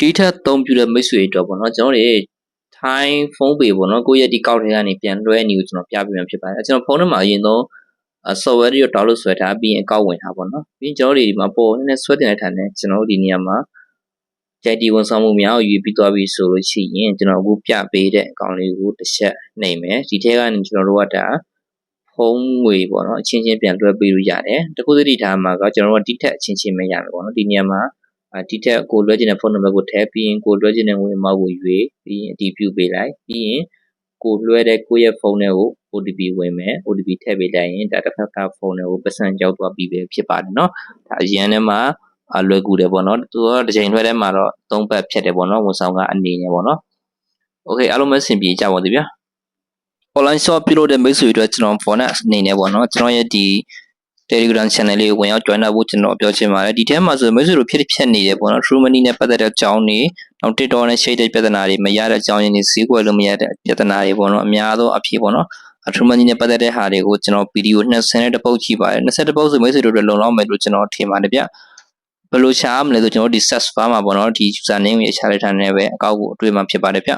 ဒီထက်အသုံးပြုတဲ့မိတ်ဆွေတွေအတွက်ပေါ့နော်ကျွန်တော်တို့ထိုင်းဖုန်းပေပေါ့နော်ကိုယ့်ရဲ့ဒီကောက်ထဲကနေပြန်လွှဲနေကိုကျွန်တော်ပြပြမှာဖြစ်ပါတယ်ကျွန်တော်ဖုန်းထဲမှာအရင်ဆုံး software တွေ download ဆွဲထားပြီးရင်အကောက်ဝင်ထားပေါ့နော်ပြီးရင်ကျွန်တော်တို့ဒီမှာပေါ်နည်းနည်းဆွဲတင်တဲ့ထိုင်နဲ့ကျွန်တော်တို့ဒီနေရာမှာ JD ဝန်ဆောင်မှုများကိုယူပြီးသွားပြီဆိုလို့ရှိရင်ကျွန်တော်အခုပြပေးတဲ့အကောင့်လေးကိုတစ်ချက်နှိပ်မယ်ဒီထဲကနေကျွန်တော်တို့ကဒါဖုန်းငွေပေါ့နော်အချင်းချင်းပြန်လွှဲပေးလို့ရတယ်တခုသတိထားမှာကကျွန်တော်တို့ကဒီထက်အချင်းချင်းပဲရမယ်ပေါ့နော်ဒီနေရာမှာ ဒီထက်ကိုလွှဲခြင်းတဲ့ဖုန်းနံပါတ်ကိုထည့်ပြီးရင်ကိုလွှဲခြင်းတဲ့ငွေမောက်ကိုရွေးပြီးရင်အတည်ပြုပေးလိုက်ပြီးရင်ကိုလွှဲတဲ့ကိုယ့်ရဲ့ဖုန်းထဲကို OTP ဝင်မယ် OTP ထည့်ပေးလိုက်ရင်ဒါတစ်ခါကဖုန်းထဲကိုပတ်စံကြောက်သွားပြီးပဲဖြစ်ပါတယ်เนาะဒါအရင်ထဲမှာအလွယ်ကူတယ်ပေါ့နော်သူကတစ်ချိန်လွှဲထဲမှာတော့သုံးပတ်ဖြတ်တယ်ပေါ့နော်ဝန်ဆောင်ကအနေနဲ့ပေါ့နော်โอเคအားလုံးပဲအဆင်ပြေကြပါသေးဗျာ online shop ပြုလုပ်တဲ့မိတ်ဆွေတွေအတွက်ကျွန်တော် phone နဲ့အနေနဲ့ပေါ့နော်ကျွန်တော်ရဲ့ဒီ Telegram channel လေးကိုဝင်ရောက် join လုပ်ဖို့ကျွန်တော်ပြောချင်ပါတယ်ဒီထဲမှာဆိုမိတ်ဆွေတို့ဖြစ်ဖြစ်နေတယ်ပေါ့နော် True Money နဲ့ပတ်သက်တဲ့အကြောင်းတွေနောက် TikTok နဲ့ share တဲ့ပြဿနာတွေမရတဲ့အကြောင်းရင်းတွေဈေးကွက်လို့မရတဲ့ပြဿနာတွေပေါ့နော်အများသောအဖြစ်ပေါ့နော်အထူးမကြီးနဲ့ပတ်သက်တဲ့ဟာတွေကိုကျွန်တော်ဗီဒီယို20နဲ့တစ်ပုတ်ကြည့်ပါတယ်20တစ်ပုတ်ဆိုမိတ်ဆွေတို့တွေလုံလောက်မယ်လို့ကျွန်တော်ထင်ပါတယ်ဗျဘယ်လိုရှားမလဲဆိုကျွန်တော်ဒီ search bar မှာပေါ့နော်ဒီ user name ကိုရှာလိုက်တာနဲ့ပဲအကောက်ကိုအတွေ့မှာဖြစ်ပါတယ်ဗျ